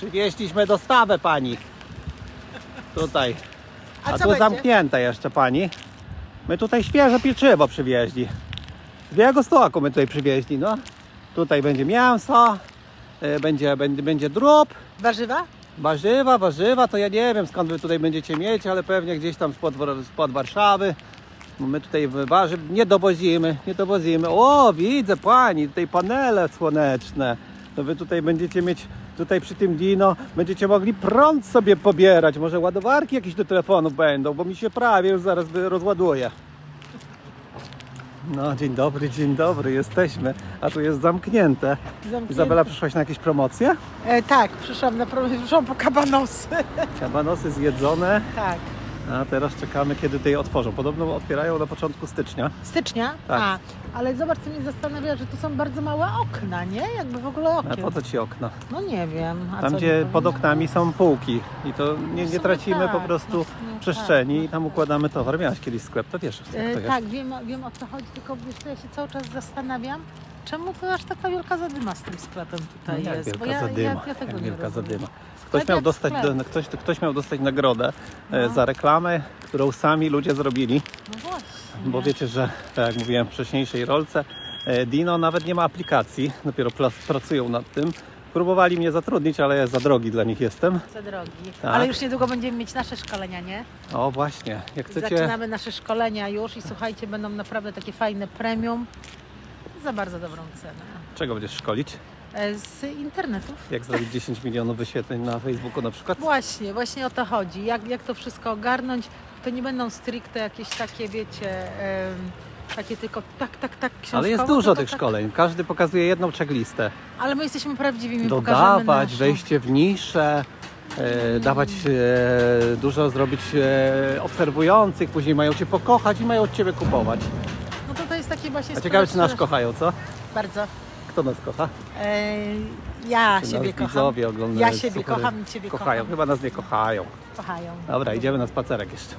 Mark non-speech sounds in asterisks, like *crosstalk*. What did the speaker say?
Przywieźliśmy dostawę pani. Tutaj. A A, tu będzie? zamknięte jeszcze pani. My tutaj świeże pieczywo przywieźli. Z Białegostoku my tutaj przywieźli, no. Tutaj będzie mięso, y, będzie, będzie, będzie drób, Warzywa? warzywa, warzywa, to ja nie wiem skąd wy tutaj będziecie mieć, ale pewnie gdzieś tam spod, spod Warszawy. My tutaj warzyw nie dowozimy, nie dowozimy. O, widzę pani, tutaj panele słoneczne. To wy tutaj będziecie mieć, tutaj przy tym Dino, będziecie mogli prąd sobie pobierać. Może ładowarki jakieś do telefonów będą, bo mi się prawie już zaraz rozładuje. No, dzień dobry, dzień dobry, jesteśmy. A tu jest zamknięte. Zamknięte. Izabela, przyszłaś na jakieś promocje? E, tak, przyszłam na problem, przyszłam po kabanosy. Kabanosy zjedzone, tak. A teraz czekamy, kiedy tutaj otworzą. Podobno otwierają na początku stycznia. Stycznia? Tak. A, ale zobacz, co mnie zastanawia, że tu są bardzo małe okna, nie? Jakby w ogóle A okien. po co ci okna? No nie wiem. A Tam, co, gdzie pod oknami są półki i to nie, nie tracimy po tak, prostu no, no przestrzeni tak, i tam układamy towar. Miałaś kiedyś sklep, to wiesz jak E, to jest. tak, wiem, wiem o co chodzi, tylko wiesz, ja się cały czas zastanawiam, czemu to aż taka wielka zadyma z tym sklepem No tutaj jak jest. wielka Bo ja, zadyma, ja, ja tego jak wielka rozumiem. zadyma. Ktoś miał, dostać, ktoś, ktoś miał dostać nagrodę e, No. za reklamę, którą sami ludzie zrobili, No właśnie. bo wiecie, że tak jak mówiłem w wcześniejszej rolce, e, Dino nawet nie ma aplikacji, dopiero pracują nad tym. Próbowali mnie zatrudnić, ale ja za drogi dla nich jestem. Za drogi. Tak. Ale już niedługo będziemy mieć nasze szkolenia, nie? O właśnie, jak chcecie... Zaczynamy nasze szkolenia już i słuchajcie, będą naprawdę takie fajne premium za bardzo dobrą cenę. Czego będziesz szkolić? E, Z internetów. Jak zrobić *laughs* 10 milionów wyświetleń na Facebooku na przykład? Właśnie, właśnie o to chodzi. Jak, jak to wszystko ogarnąć, to nie będą stricte jakieś takie, wiecie, takie tylko tak, tak, tak książkowo. Ale jest dużo tylko tych tak. szkoleń. Każdy pokazuje jedną checklistę. Ale my jesteśmy prawdziwymi, Dodawać, naszą. wejście w niszę, e, dawać e, dużo zrobić e, obserwujących, później mają cię pokochać i mają od ciebie kupować. No to to jest takie właśnie... A ciekawe, czy nas społeczne- kochają, co? Bardzo. Kto nas kocha? E, ja Czy siebie nas kocham. widzowie oglądają? Ja siebie Super. kocham i ciebie Kochają, kocham. chyba nas nie kochają. Kochają. Dobra, idziemy na spacerek jeszcze.